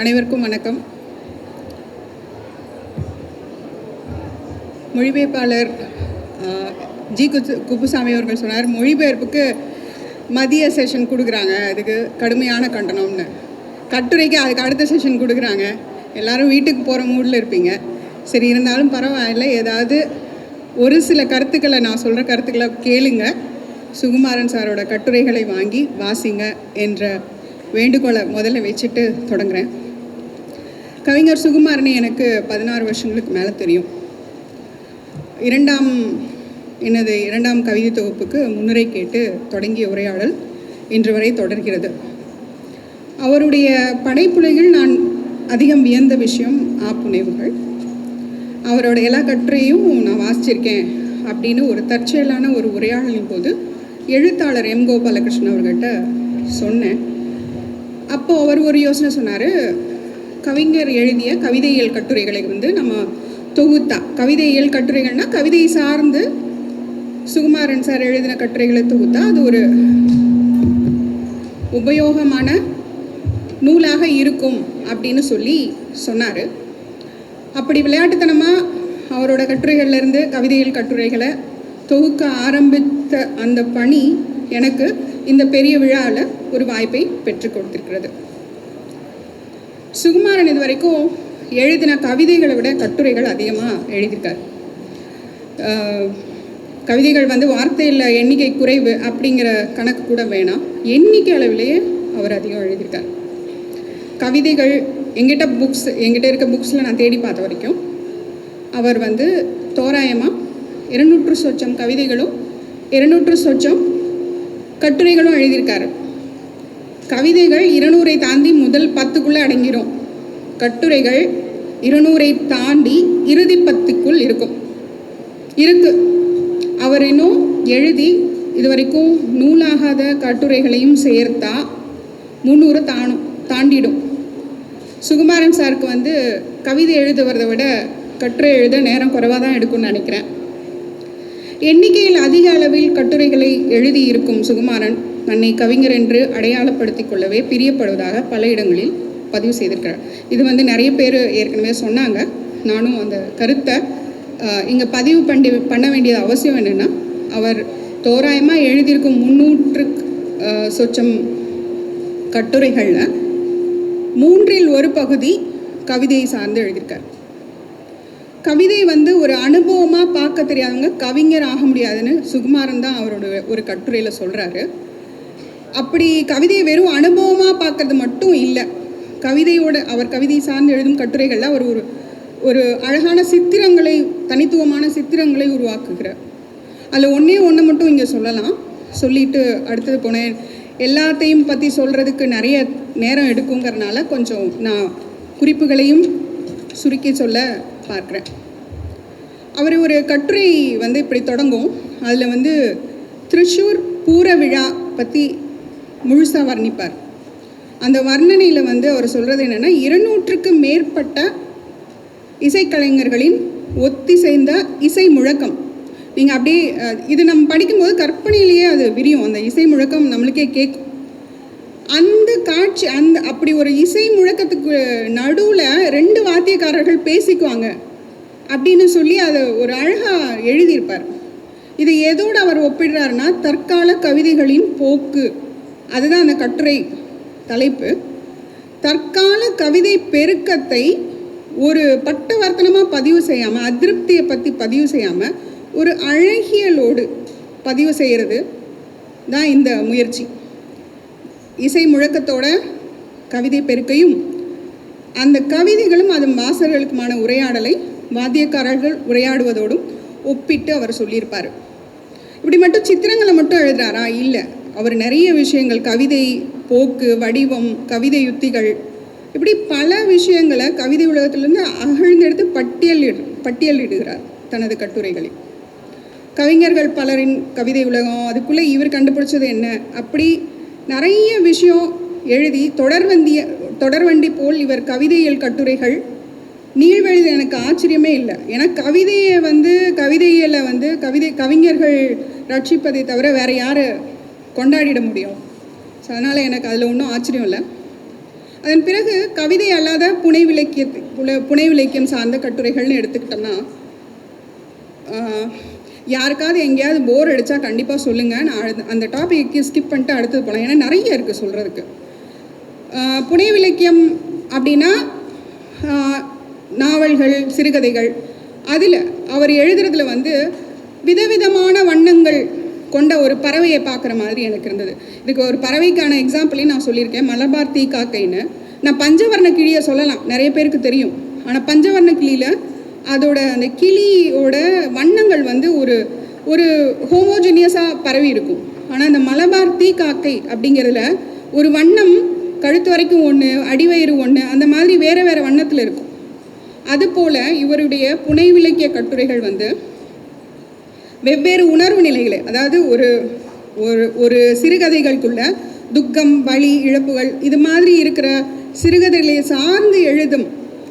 அனைவருக்கும் வணக்கம். மொழிபெயர்ப்பாளர் ஜி குத்து குப்புசாமி அவர்கள் சொன்னார் மொழிபெயர்ப்புக்கு மதிய செஷன் கொடுக்குறாங்க. அதுக்கு கடுமையான கண்டனம்னு. கட்டுரைக்கு அதுக்கு அடுத்த செஷன் கொடுக்குறாங்க. எல்லாரும் வீட்டுக்கு போகிற மூடில் இருப்பீங்க. சரி இருந்தாலும் பரவாயில்ல. ஏதாவது ஒரு சில கருத்துக்களை நான் சொல்கிற கருத்துக்களை கேளுங்க. சுகுமாரன் சாரோட கட்டுரைகளை வாங்கி வாசிங்க என்ற வேண்டுகோளை முதல்ல வச்சுட்டு தொடங்குறேன். கவிஞர் சுகுமாரனை எனக்கு பதினாறு வருஷங்களுக்கு மேலே தெரியும். இரண்டாம் எனது இரண்டாம் கவிதை தொகுப்புக்கு முன்னுரை கேட்டு தொடங்கிய உரையாடல் இன்று வரை தொடர்கிறது. அவருடைய படைப்புலையில் நான் அதிகம் வியந்த விஷயம் ஆப்புனைவுகள் அவரோட எல்லா கட்டுரையும் நான் வாசிச்சிருக்கேன் அப்படின்னு ஒரு தற்செயலான ஒரு உரையாடலின் போது எழுத்தாளர் எம் கோபாலகிருஷ்ணன் அவர்கிட்ட சொன்னேன். அப்போ அவர் ஒரு யோசனை சொன்னார் கவிஞர் எழுதிய கவிதையியல் கட்டுரைகளை வந்து நம்ம தொகுத்தா. கவிதையியல் கட்டுரைகள்னா கவிதை சார்ந்து சுகுமாரன் சார் எழுதின கட்டுரைகளை தொகுத்தா. அது ஒரு உபயோகமான நூலாக இருக்கும் அப்படின்னு சொல்லி சொன்னார். அப்படி விளையாட்டுத்தனமாக அவரோட கட்டுரைகள்லேருந்து கவிதையியல் கட்டுரைகளை தொகுக்க ஆரம்பித்த அந்த பணி எனக்கு இந்த பெரிய விழாவில் ஒரு வாய்ப்பை பெற்றுக் கொடுத்திருக்கிறது. சுகுமாரன் இது வரைக்கும் எழுதின கவிதைகளை விட கட்டுரைகள் அதிகமாக எழுதியிருக்கார். கவிதைகள் வந்து வார்த்தையில் எண்ணிக்கை குறைவு அப்படிங்கிற கணக்கு கூட வேணாம். எண்ணிக்கை அளவிலேயே அவர் அதிகம் எழுதியிருக்கார். கவிதைகள் எங்கிட்ட புக்ஸ் எங்கிட்ட இருக்க புக்ஸில் நான் தேடி பார்த்த வரைக்கும் அவர் வந்து தோராயமாக இருநூற்று சொச்சம் கவிதைகளும் இருநூற்று சொச்சம் கட்டுரைகளும் எழுதியிருக்காரு. கவிதைகள் இருநூறை தாண்டி முதல் பத்துக்குள்ளே அடங்கிரும். கட்டுரைகள் இருநூறை தாண்டி இறுதி பத்துக்குள் இருக்கும். இருக்கு. அவர் இன்னும் எழுதி இதுவரைக்கும் நூலாகாத கட்டுரைகளையும் சேர்த்தா முந்நூறு தாணும் தாண்டிடும். சுகுமாரன் சாருக்கு வந்து கவிதை எழுதுவதை விட கட்டுரை எழுத நேரம் குறைவாக தான் எடுக்கும்னு நினைக்கிறேன். எண்ணிக்கையில் அதிக அளவில் கட்டுரைகளை எழுதி இருக்கும் சுகுமாரன். தன்னை கவிஞர் என்று அடையாளப்படுத்திக் கொள்ளவே பிரியப்படுவதாக பல இடங்களில் பதிவு செய்திருக்கிறார். இது வந்து நிறைய பேர் ஏற்கனவே சொன்னாங்க. நானும் அந்த கருத்தை இங்கே பதிவு பண்ணி பண்ண வேண்டியது அவசியம் என்னென்னா அவர் தோராயமாக எழுதியிருக்கும் முன்னூற்று சொச்சம் கட்டுரைகளில் மூன்றில் ஒரு பகுதி கவிதையை சார்ந்து எழுதியிருக்கார். கவிதை வந்து ஒரு அனுபவமாக பார்க்க தெரியாதவங்க கவிஞர் ஆக முடியாதுன்னு சுகுமாரன் தான் அவரோட ஒரு கட்டுரையில் சொல்கிறாரு அப்படி கவிதையை வெறும் அனுபவமாக பார்க்கறது மட்டும் இல்லை. கவிதையோட அவர் கவிதை சார்ந்து எழுதும் கட்டுரைகளில் அவர் ஒரு ஒரு அழகான சித்திரங்களை தனித்துவமான சித்திரங்களை உருவாக்குகிறார். அதில் ஒன்றே ஒன்று மட்டும் இங்கே சொல்லலாம். சொல்லிட்டு அடுத்தது போனேன் எல்லாத்தையும் பற்றி சொல்கிறதுக்கு நிறைய நேரம் எடுக்குங்கிறனால கொஞ்சம் நான் குறிப்புகளையும் சுருக்கி சொல்ல பார்க்குறேன். அவர் ஒரு கட்டுரை வந்து இப்படி தொடங்கும். அதில் வந்து திருச்சூர் பூர விழா பற்றி முழுசாக வர்ணிப்பார். அந்த வர்ணனையில் வந்து அவர் சொல்கிறது என்னென்னா இருநூற்றுக்கு மேற்பட்ட இசைக்கலைஞர்களின் ஒத்திசைந்த இசை முழக்கம் நீங்கள் அப்படியே இது நம்ம படிக்கும்போது கற்பனையிலேயே அது விரியும். அந்த இசை முழக்கம் நம்மளுக்கே கேட்கும் அந்த காட்சி அந்த அப்படி ஒரு இசை முழக்கத்துக்கு நடுவில் ரெண்டு வாத்தியக்காரர்கள் பேசிக்குவாங்க. அப்படின்னு சொல்லி அதை ஒரு அழகாக எழுதியிருப்பார். இது எதோடு அவர் ஒப்பிடுறாருன்னா தற்கால கவிதைகளின் போக்கு. அதுதான் அந்த கட்டுரை தலைப்பு. தற்கால கவிதை பெருக்கத்தை ஒரு பட்டவர்த்தனமாக பதிவு செய்யாமல் அதிருப்தியை பற்றி பதிவு செய்யாமல் ஒரு அழகியலோடு பதிவு செய்கிறது தான் இந்த முயற்சி. இசை முழக்கத்தோட கவிதை பெருக்கையும் அந்த கவிதைகளும் அது மாசர்களுக்குமான உரையாடலை வாத்தியக்காரர்கள் உரையாடுவதோடும் ஒப்பிட்டு அவர் சொல்லியிருப்பார். இப்படி மட்டும் சித்திரங்களை மட்டும் எழுதுறாரா? இல்லை. அவர் நிறைய விஷயங்கள் கவிதை போக்கு வடிவம் கவிதை யுத்திகள் இப்படி பல விஷயங்களை கவிதை உலகத்திலிருந்து அகழ்ந்தெடுத்து பட்டியலிடு பட்டியலிடுகிறார் தனது கட்டுரைகளில். கவிஞர்கள் பலரின் கவிதை உலகம் அதுக்குள்ளே இவர் கண்டுபிடிச்சது என்ன? அப்படி நிறைய விஷயம் எழுதி தொடர்வந்திய தொடர்வண்டி போல் இவர் கவிதையியல் கட்டுரைகள் நீள்வழிது எனக்கு ஆச்சரியமே இல்லை. ஏன்னா கவிதையை வந்து கவிதையில வந்து கவிதை கவிஞர்கள் ரட்சிப்பதை தவிர வேற யார் கொண்டாடிட முடியும். ஸோ அதனால் எனக்கு அதில் ஒன்றும் ஆச்சரியம் இல்லை. அதன் பிறகு கவிதை அல்லாத புனை விலக்கிய புனை விலக்கியம் சார்ந்த கட்டுரைகள்னு எடுத்துக்கிட்டோம்னா யாருக்காவது எங்கேயாவது போர் அடித்தா கண்டிப்பாக சொல்லுங்கள் நான் அந்த டாபிக்கு ஸ்கிப் பண்ணிட்டு அடுத்தது போகலாம் ஏன்னா நிறைய இருக்குது சொல்கிறதுக்கு புனை விலக்கியம் அப்படின்னா நாவல்கள் சிறுகதைகள் அதில் அவர் எழுதுறதுல வந்து விதவிதமான வண்ணங்கள் கொண்ட ஒரு பறவையை பார்க்குற மாதிரி எனக்கு இருந்தது. இதுக்கு ஒரு பறவைக்கான எக்ஸாம்பிளையும் நான் சொல்லியிருக்கேன். மலபார் தீ காக்கைன்னு நான் பஞ்சவர்ண கிளியை சொல்லலாம். நிறைய பேருக்கு தெரியும். ஆனால் பஞ்சவர்ண கிளியில் அதோட அந்த கிளியோட வண்ணங்கள் வந்து ஒரு ஒரு ஹோமோஜினியஸாக பரவி இருக்கும். ஆனால் அந்த மலபார் தீ காக்கை அப்படிங்கிறதுல ஒரு வண்ணம் கழுத்து வரைக்கும் ஒன்று அடிவயிறு ஒன்று அந்த மாதிரி வேறு வேறு வண்ணத்தில் இருக்கும். அதுபோல் இவருடைய புனைவிலக்கிய கட்டுரைகள் வந்து வெவ்வேறு உணர்வு நிலைகளை அதாவது ஒரு ஒரு ஒரு சிறுகதைகளுக்குள்ள துக்கம் வலி இழப்புகள் இது மாதிரி இருக்கிற சிறுகதைகளை சார்ந்து எழுதும்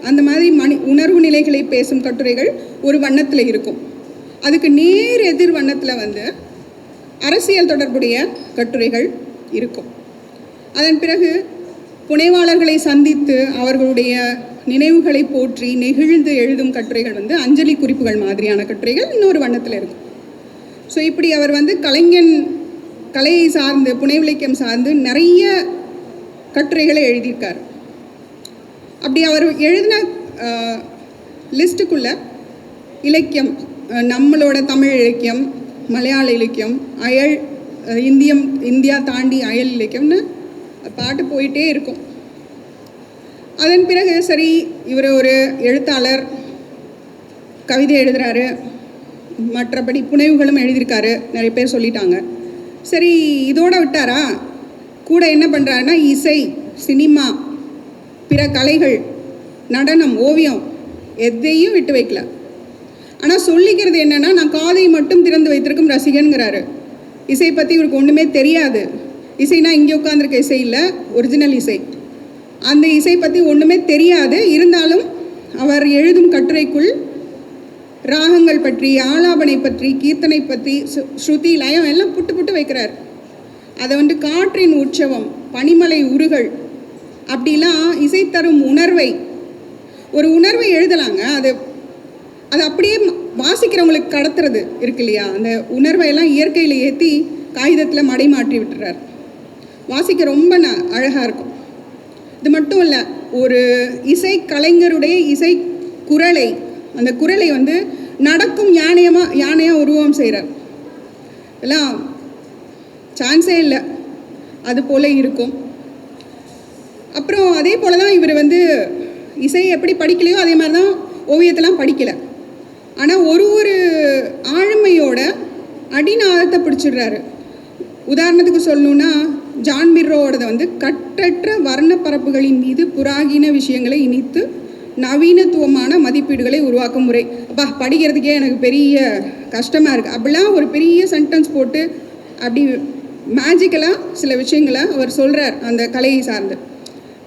அந்த மாதிரி மனி உணர்வு நிலைகளை பேசும் கட்டுரைகள் ஒரு வண்ணத்தில் இருக்கும். அதுக்கு நேர் எதிர் வண்ணத்தில் வந்து அரசியல் தொடர்புடைய கட்டுரைகள் இருக்கும். அதன் பிறகு புனைவாளர்களை சந்தித்து அவர்களுடைய நினைவுகளை போற்றி நெகிழ்ந்து எழுதும் கட்டுரைகள் வந்து அஞ்சலி குறிப்புகள் மாதிரியான கட்டுரைகள் இன்னொரு வண்ணத்தில் இருக்கும். ஸோ இப்படி அவர் வந்து கலைஞன் கலையை சார்ந்து புனைவிலக்கியம் சார்ந்து நிறைய கட்டுரைகளை எழுதியிருக்கார். அப்படி அவர் எழுதின லிஸ்ட்டுக்குள்ள இலக்கியம் நம்மளோட தமிழ் இலக்கியம் மலையாள இலக்கியம் அயல் இந்தியம் இந்தியா தாண்டி அயல் இலக்கியம்னு பாட்டு போயிட்டே இருக்கும். அதன் பிறகு சரி இவர் ஒரு எழுத்தாளர் கவிதை எழுதுறாரு. மற்றபடி புனைவுகளும் எழுதியிருக்காரு. நிறைய பேர் சொல்லிட்டாங்க. சரி இதோட விட்டாரா? கூட என்ன பண்ணுறாருன்னா இசை சினிமா பிற கலைகள் நடனம் ஓவியம் எதையும் விட்டு வைக்கல. ஆனால் சொல்லிக்கிறது என்னன்னா நான் காதை மட்டும் திறந்து வைத்திருக்கும் ரசிகன்கிறாரு. இசை பற்றி இவருக்கு ஒன்றுமே தெரியாது. இசைனா இங்கே உட்காந்துருக்க இசை இல்லை ஒரிஜினல் இசை. அந்த இசை பற்றி ஒன்றுமே தெரியாது. இருந்தாலும் அவர் எழுதும் கட்டுரைக்குள் ராகங்கள் பற்றி ஆலாபனை பற்றி கீர்த்தனை பற்றி ஸ்ருதி லயம் எல்லாம் புட்டு புட்டு வைக்கிறார். அதை வந்து காற்றின் உற்சவம் பனிமலை உருகள் அப்படிலாம் இசை தரும் உணர்வை ஒரு உணர்வை எழுதலாங்க. அது அது அப்படியே வாசிக்கிறவங்களுக்கு கடத்துறது இருக்கு இல்லையா? அந்த உணர்வை எல்லாம் இயற்கையில் ஏற்றி காகிதத்தில் மடை மாற்றி விட்டுறார். வாசிக்க ரொம்ப ந அழகாக இருக்கும். இது மட்டும் இல்லை ஒரு இசை கலைஞருடைய இசை குரலை அந்த குரலை வந்து நடக்கும் யானையமாக யானையாக உருவம் செய்கிறார் எல்லாம் சான்ஸே இல்லை. அது போல இருக்கும். அப்புறம் அதே போல தான் இவர் வந்து இசையை எப்படி படிக்கலையோ அதே மாதிரி தான் ஓவியத்தெல்லாம் படிக்கலை. ஆனால் ஒரு ஒரு ஆளுமையோட அடிநாதத்தை பிடிச்சிடுறாரு. உதாரணத்துக்கு சொல்லணும்னா ஜான் மிர்ரோவோடது வந்து கட்டற்ற வர்ண பரப்புகளின் மீது புராகின விஷயங்களை இனித்து நவீனத்துவமான மதிப்பீடுகளை உருவாக்கும் முறை. அப்பா படிக்கிறதுக்கே எனக்கு பெரிய கஷ்டமாக இருக்குது அப்படிலாம் ஒரு பெரிய சென்டென்ஸ் போட்டு அப்படி மேஜிக்கலாக சில விஷயங்களை அவர் சொல்கிறார் அந்த கலையை சார்ந்து.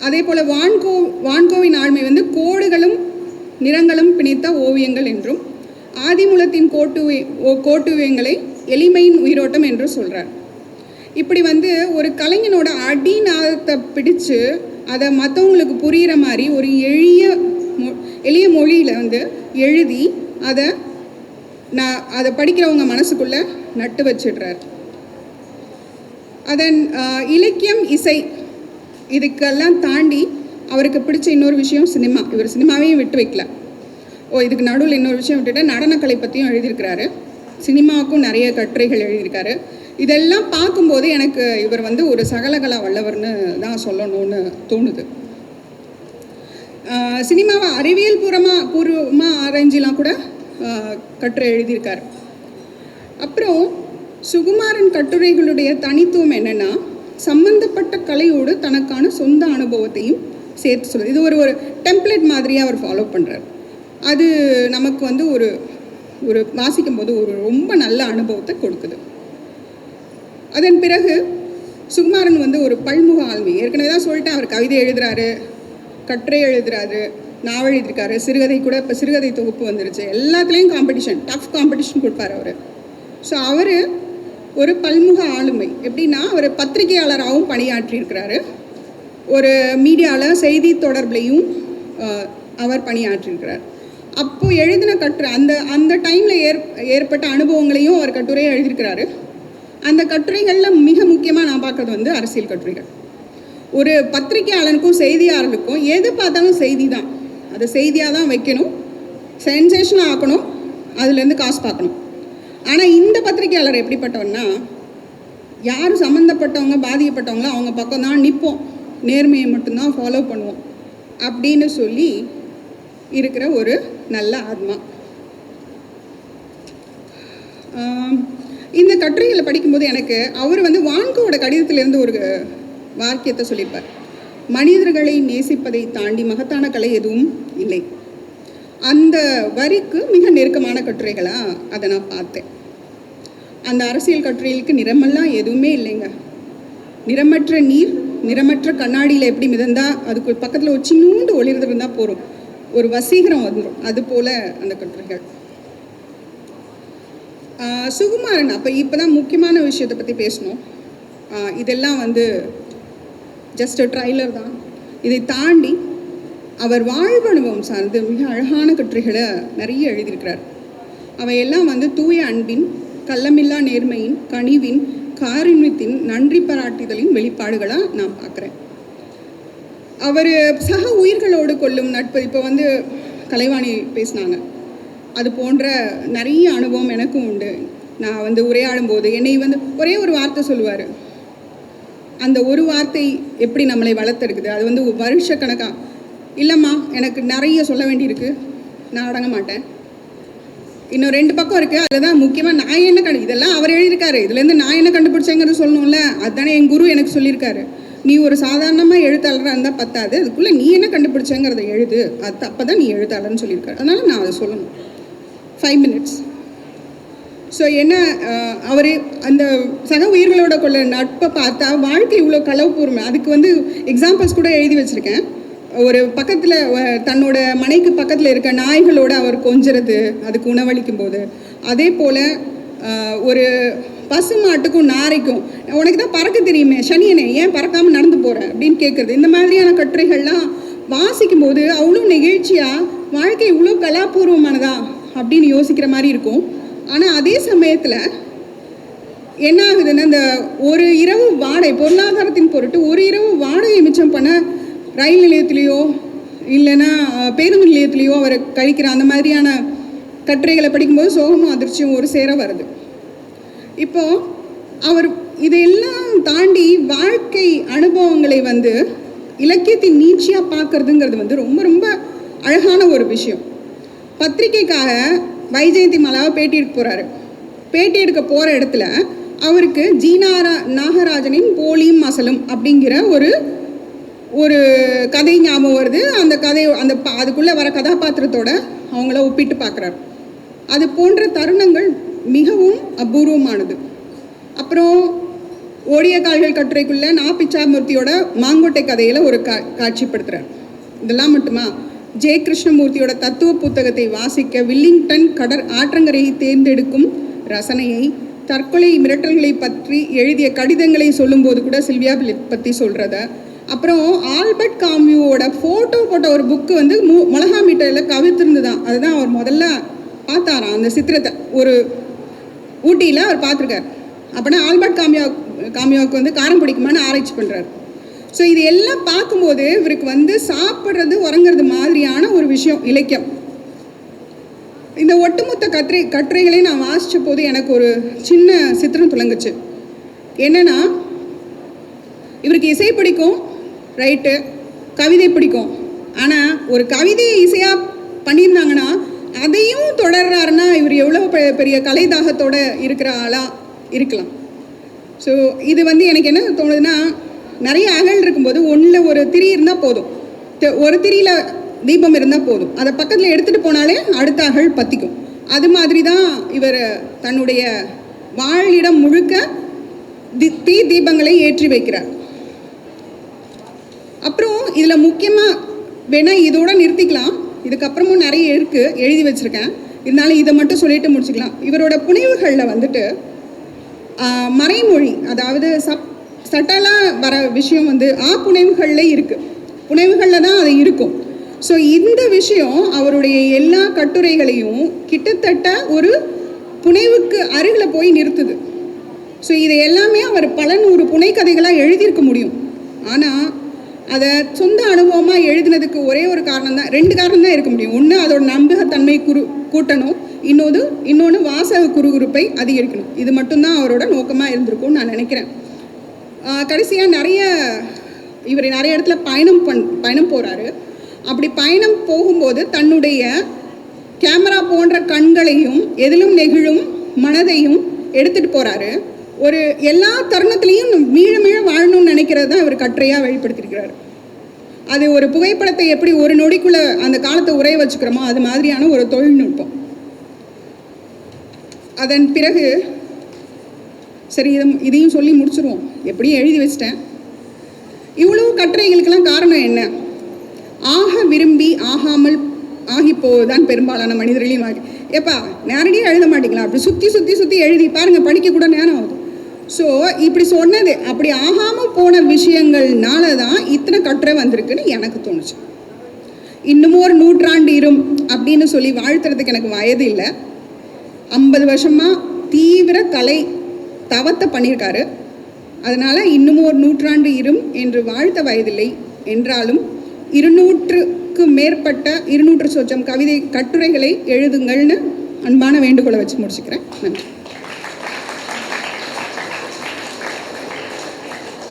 அதே போல் வான்கோ வான்கோவின் ஆழ்மை வந்து கோடுகளும் நிறங்களும் பிணைத்த ஓவியங்கள் என்றும் ஆதிமூலத்தின் கோட்டுவை கோட்டுவியங்களை எளிமையின் உயிரோட்டம் என்றும் சொல்கிறார் இப்படி வந்து ஒரு கலைஞனோட அடிநாதத்தை பிடிச்சு அதை மற்றவங்களுக்கு புரிகிற மாதிரி ஒரு எளிய எளிய மொழியில் வந்து எழுதி அதை நான் அதை படிக்கிறவங்க மனசுக்குள்ளே நட்டு வச்சிடுறார். அதன் இலக்கியம் இசை இதுக்கெல்லாம் தாண்டி அவருக்கு பிடிச்ச இன்னொரு விஷயம் சினிமா. இவர் சினிமாவையும் விட்டு வைக்கல. ஓ இதுக்கு நடுவில் இன்னொரு விஷயம் விட்டுட்டு நடனக்கலை பற்றியும் எழுதியிருக்கிறாரு. சினிமாவுக்கும் நிறைய கட்டுரைகள் எழுதியிருக்காரு. இதெல்லாம் பார்க்கும்போது எனக்கு இவர் வந்து ஒரு சகலகலா வல்லவர்னு தான் சொல்லணும்னு தோணுது. சினிமாவை அறிவியல் பூர்வமாக பூர்வமாக ஆராய்ஞ்சிலாம் கூட கட்டுரை எழுதியிருக்காரு. அப்புறம் சுகுமாரன் கட்டுரைகளுடைய தனித்துவம் என்னன்னா சம்பந்தப்பட்ட கலையோடு தனக்கான சொந்த அனுபவத்தையும் சேர்த்து சொல்லுது இது ஒரு ஒரு டெம்ப்ளேட் மாதிரியாக அவர் ஃபாலோ பண்ணுறார் அது நமக்கு வந்து ஒரு ஒரு வாசிக்கும் போது ஒரு ரொம்ப நல்ல அனுபவத்தை கொடுக்குது. அதன் பிறகு சுகுமாரன் வந்து ஒரு பல்முக ஆள்மை. ஏற்கனவே தான் சொல்லிட்டேன் அவர் கவிதை எழுதுறாரு. கட்டுரை எழுதுறாரு நாவல் எழுதியிருக்காரு சிறுகதை கூட இப்போ சிறுகதை தொகுப்பு வந்துருச்சு. எல்லாத்துலேயும் காம்படிஷன் டஃப் காம்படிஷன் கொடுப்பார் அவர். ஸோ அவர் ஒரு பல்முக ஆளுமை. எப்படின்னா அவர் பத்திரிகையாளராகவும் பணியாற்றியிருக்கிறாரு. ஒரு மீடியாவில் செய்தி தொடர்புலையும் அவர் பணியாற்றியிருக்கிறார். அப்போது எழுதின கட்டுரை அந்த அந்த டைமில் ஏற் ஏற்பட்ட அனுபவங்களையும் அவர் கட்டுரையை எழுதியிருக்கிறாரு. அந்த கட்டுரைகளில் மிக முக்கியமாக நான் பார்க்குறது வந்து அரசியல் கட்டுரைகள். ஒரு பத்திரிகையாளனுக்கும் செய்தியாளருக்கும் எது பார்த்தாலும் செய்தி தான் அதை செய்தியாக தான் வைக்கணும். சென்சேஷன் ஆக்கணும். அதுலேருந்து காசு பார்க்கணும். ஆனால் இந்த பத்திரிகையாளர் எப்படிப்பட்டவன்னா யார் சம்மந்தப்பட்டவங்க பாதிக்கப்பட்டவங்களோ அவங்க பக்கம் தான் நிற்போம். நேர்மையை மட்டும்தான் ஃபாலோ பண்ணுவோம். அப்படின்னு சொல்லி இருக்கிற ஒரு நல்ல ஆத்மா. இந்த கட்டுரைகளை படிக்கும்போது எனக்கு அவர் வந்து வான்கோட கடிதத்திலேருந்து ஒரு வாக்கியத்தை சொல்லியிருப்பார். மனிதர்களை நேசிப்பதை தாண்டி மகத்தான கலை எதுவும் இல்லை. அந்த வரிக்கு மிக நெருக்கமான கட்டுரைகளாக அதை நான் பார்த்தேன். அந்த அரசியல் கட்டுரைகளுக்கு நிறமெல்லாம் எதுவுமே இல்லைங்க. நிறமற்ற நீர் நிறமற்ற கண்ணாடியில் எப்படி மிதந்தா அதுக்கு பக்கத்தில் ஒரு சின்னூண்டு ஒளிர்ந்து இருந்தால் போகிறோம் ஒரு வசீகரம் வந்துடும் அது போல அந்த கட்டுரைகள். சுகுமாரன் அப்போ இப்போ தான் முக்கியமான விஷயத்தை பற்றி பேசணும். இதெல்லாம் வந்து ஜஸ்ட் ட்ரைலர் தான். இதை தாண்டி அவர் வாழ்வனுபவம் சார்ந்து மிக அழகான கட்டுரைகளை நிறைய எழுதியிருக்கிறார். அவையெல்லாம் வந்து தூய அன்பின் கள்ளமில்லா நேர்மையின் கனிவின் காரின்மத்தின் நன்றி பாராட்டுதலின் வெளிப்பாடுகளாக நான் பார்க்குறேன். அவர் சக உயிர்களோடு கொள்ளும் நட்பு இப்போ வந்து கலைவாணி பேசினாங்க. அது போன்ற நிறைய அனுபவம் எனக்கும் உண்டு. நான் வந்து உரையாடும் போது என்னை வந்து ஒரே ஒரு வார்த்தை சொல்லுவார். அந்த ஒரு வார்த்தை எப்படி நம்மளை வளர்த்தெடுக்குது? அது வந்து வருஷக்கணக்காக இல்லைம்மா எனக்கு நிறைய சொல்ல வேண்டியிருக்கு. நான் அடங்க மாட்டேன். இன்னும் ரெண்டு பக்கம் இருக்குது அதில் தான் முக்கியமாக நான் என்ன கண்டு இதெல்லாம் அவர் எழுதியிருக்காரு. இதுலேருந்து நான் என்ன கண்டுபிடிச்சேங்கிறது சொல்லணும்ல. அதுதானே என் குரு எனக்கு சொல்லியிருக்காரு. நீ ஒரு சாதாரணமாக எழுத்தாளராக இருந்தால் பத்தாது. அதுக்குள்ளே நீ என்ன கண்டுபிடிச்சேங்கிறத எழுது. அது அப்போ தான் நீ எழுத்தாளர்னு சொல்லியிருக்காரு. அதனால் நான் அதை சொல்லணும். ஃபைவ் மினிட்ஸ் ஸோ என்ன அவர் அந்த சக உயிர்களோட கொள்ள நட்பை பார்த்தா வாழ்க்கை இவ்வளோ களவுபூர்வம் அதுக்கு வந்து எக்ஸாம்பிள்ஸ் கூட எழுதி வச்சுருக்கேன். ஒரு பக்கத்தில் தன்னோட மனைக்கு பக்கத்தில் இருக்க நாய்களோட அவர் கொஞ்சறது அதுக்கு உணவளிக்கும் போது அதே போல் ஒரு பசு மாட்டுக்கும் நாரைக்கும் உனக்கு தான் பறக்க தெரியுமே சனியனே ஏன் பறக்காமல் நடந்து போகிற அப்படின்னு கேட்குறது இந்த மாதிரியான கட்டுரைகள்லாம் வாசிக்கும் போது அவ்வளோ நெகிழ்ச்சியாக வாழ்க்கை இவ்வளோ கலாபூர்வமானதா அப்படின்னு யோசிக்கிற மாதிரி இருக்கும். ஆனால் அதே சமயத்தில் என்ன ஆகுதுன்னா இந்த ஒரு இரவு வாடகை பொருளாதாரத்தின் பொருட்டு ஒரு இரவு வாடகை மிச்சம் பண்ண ரயில் நிலையத்திலேயோ இல்லைன்னா பேருந்து நிலையத்திலேயோ அவர் கழிக்கிற அந்த மாதிரியான கட்டுரைகளை படிக்கும்போது சோகமும் அதிர்ச்சியும் ஒரு சேர வருது. இப்போ அவர் இதையெல்லாம் தாண்டி வாழ்க்கை அனுபவங்களை வந்து இலக்கியத்தின் நீட்சியாக பார்க்கறதுங்கிறது வந்து ரொம்ப ரொம்ப அழகான ஒரு விஷயம். பத்திரிக்கைக்காக வைஜெயந்தி மாலாவை பேட்டி எடுக்க போகிறாரு பேட்டி எடுக்க போகிற இடத்துல அவருக்கு ஜீனாரா நாகராஜனின் போலியும் மசலும் அப்படிங்கிற ஒரு ஒரு கதை ஞாபகம் வருது. அந்த கதை அந்த அதுக்குள்ளே வர கதாபாத்திரத்தோட அவங்கள ஒப்பிட்டு பார்க்குறாரு அது போன்ற தருணங்கள் மிகவும் அபூர்வமானது. அப்புறம் ஓடிய கால்கள் கட்டுரைக்குள்ளே நா பிச்சாமூர்த்தியோட மாங்கோட்டை கதையில் ஒரு கா காட்சிப்படுத்துகிறார் இதெல்லாம் மட்டுமா? ஜே கிருஷ்ணமூர்த்தியோட தத்துவ புத்தகத்தை வாசிக்க வில்லிங்டன் கடற் ஆற்றங்கரையை தேர்ந்தெடுக்கும் ரசனையை தற்கொலை மிரட்டல்களை பற்றி எழுதிய கடிதங்களை சொல்லும்போது கூட சில்வியா பிலிப் பற்றி சொல்கிறத அப்புறம் ஆல்பர்ட் காமியோட ஃபோட்டோ போட்ட ஒரு புக்கு வந்து மு மிளகா மீட்டரில் கவித்திருந்துதான் அதுதான் அவர் முதல்ல பார்த்தாராம் அந்த சித்திரத்தை. ஒரு ஊட்டியில் அவர் பார்த்துருக்கார். அப்படின்னா ஆல்பர்ட் காமியா காமியாவுக்கு வந்து காரம் பிடிக்குமான்னு ஆராய்ச்சி பண்ணுறாரு ஸோ இது எல்லாம் பார்க்கும்போது இவருக்கு வந்து சாப்பிட்றது உறங்குறது மாதிரியான ஒரு விஷயம் இலக்கியம். இந்த ஒட்டுமொத்த கட்டுரை கட்டுரைகளை நான் வாசித்த போது எனக்கு ஒரு சின்ன சித்திரம் துலங்குச்சு. என்னன்னா இவருக்கு இசை பிடிக்கும் ரைட்டு. கவிதை பிடிக்கும். ஆனால் ஒரு கவிதையை இசையாக பண்ணியிருந்தாங்கன்னா அதையும் தொடர்றாருன்னா இவர் எவ்வளோ பெ- பெரிய கலைதாகத்தோட இருக்கிற ஆளாக இருக்கலாம். ஸோ இது வந்து எனக்கு என்ன தோணுதுன்னா நிறைய அகல் இருக்கும்போது ஒன்றில் ஒரு திரி இருந்தால் போதும். ஒரு திரியில் தீபம் இருந்தால் போதும். அதை பக்கத்தில் எடுத்துகிட்டு போனாலே அடுத்த அகல் பற்றிக்கும் அது மாதிரி தான் இவர் தன்னுடைய வாழிடம் முழுக்க தி தீ தீபங்களை ஏற்றி வைக்கிறார். அப்புறம் இதில் முக்கியமாக வேணால் இதோட நிறுத்திக்கலாம். இதுக்கப்புறமும் நிறைய இருக்குது எழுதி வச்சுருக்கேன். இருந்தாலும் இதை மட்டும் சொல்லிட்டு முடிச்சுக்கலாம். இவரோட புனைவுகளில் வந்துட்டு மறைமொழி அதாவது சப் சட்டலாக வர விஷயம் வந்து ஆ புனைவுகளில் இருக்குது புனைவுகளில் தான் அது இருக்கும். ஸோ இந்த விஷயம் அவருடைய எல்லா கட்டுரைகளையும் கிட்டத்தட்ட ஒரு புனைவுக்கு அருகில் போய் நிறுத்துது. ஸோ இதை எல்லாமே அவர் பல நூறு புனைக்கதைகளாக எழுதியிருக்க முடியும். ஆனால் அதை சொந்த அனுபவமாக எழுதினதுக்கு ஒரே ஒரு காரணம் தான் ரெண்டு காரணம் தான் இருக்க முடியும். ஒன்று அதோட நம்பகத்தன்மை குறு கூட்டணும். இன்னொன்று இன்னொன்று வாசக குறுகுறுப்பை அதிகரிக்கணும். இது மட்டும்தான் அவரோட நோக்கமாக இருந்திருக்கும்னு நான் நினைக்கிறேன். கடைசியாக நிறைய இவர் நிறைய இடத்துல பயணம் பண் பயணம் போகிறாரு அப்படி பயணம் போகும்போது தன்னுடைய கேமரா போன்ற கண்களையும் எதிலும் நெகிழும் மனதையும் எடுத்துகிட்டு போகிறாரு ஒரு எல்லா தருணத்துலேயும் மீள மீள வாழணும்னு நினைக்கிறது தான் இவர் கற்றையாக வெளிப்படுத்தியிருக்கிறார். அது ஒரு புகைப்படத்தை எப்படி ஒரு நொடிக்குள்ளே அந்த காலத்தை உரைய வச்சுக்கிறோமோ அது மாதிரியான ஒரு தொழில்நுட்பம். அதன் பிறகு சரி இதை இதையும் சொல்லி முடிச்சிருவோம். எப்படியும் எழுதி வச்சிட்டேன். இவ்வளவு கட்டுரைகளுக்கெல்லாம் காரணம் என்ன? ஆக விரும்பி ஆகாமல் ஆகி போவதுதான் பெரும்பாலான மனிதர்களையும் ஆகி ஏப்பா நேரடியாக எழுத மாட்டீங்களா? அப்படி சுற்றி சுற்றி சுற்றி எழுதி பாருங்கள் படிக்க கூட நேரம் ஆகுது. ஸோ இப்படி சொன்னது அப்படி ஆகாமல் போன விஷயங்கள்னால தான் இத்தனை கட்டுரை வந்திருக்குன்னு எனக்கு தோணுச்சு. இன்னமும் ஒரு நூற்றாண்டு இரும் அப்படின்னு சொல்லி வாழ்த்துறதுக்கு எனக்கு வயது இல்லை. ஐம்பது வருஷமாக தீவிர கலை தவத்தை பண்ணியிருக்காரு. அதனால் இன்னமும் ஒரு நூற்றாண்டு இரும் என்று வாழ்த்த வயதில்லை என்றாலும் இருநூற்றுக்கு மேற்பட்ட இருநூற்று சொச்சம் கவிதை கட்டுரைகளை எழுதுங்கள்னு அன்பான வேண்டுகோளை வச்சு முடிச்சுக்கிறேன். நன்றி.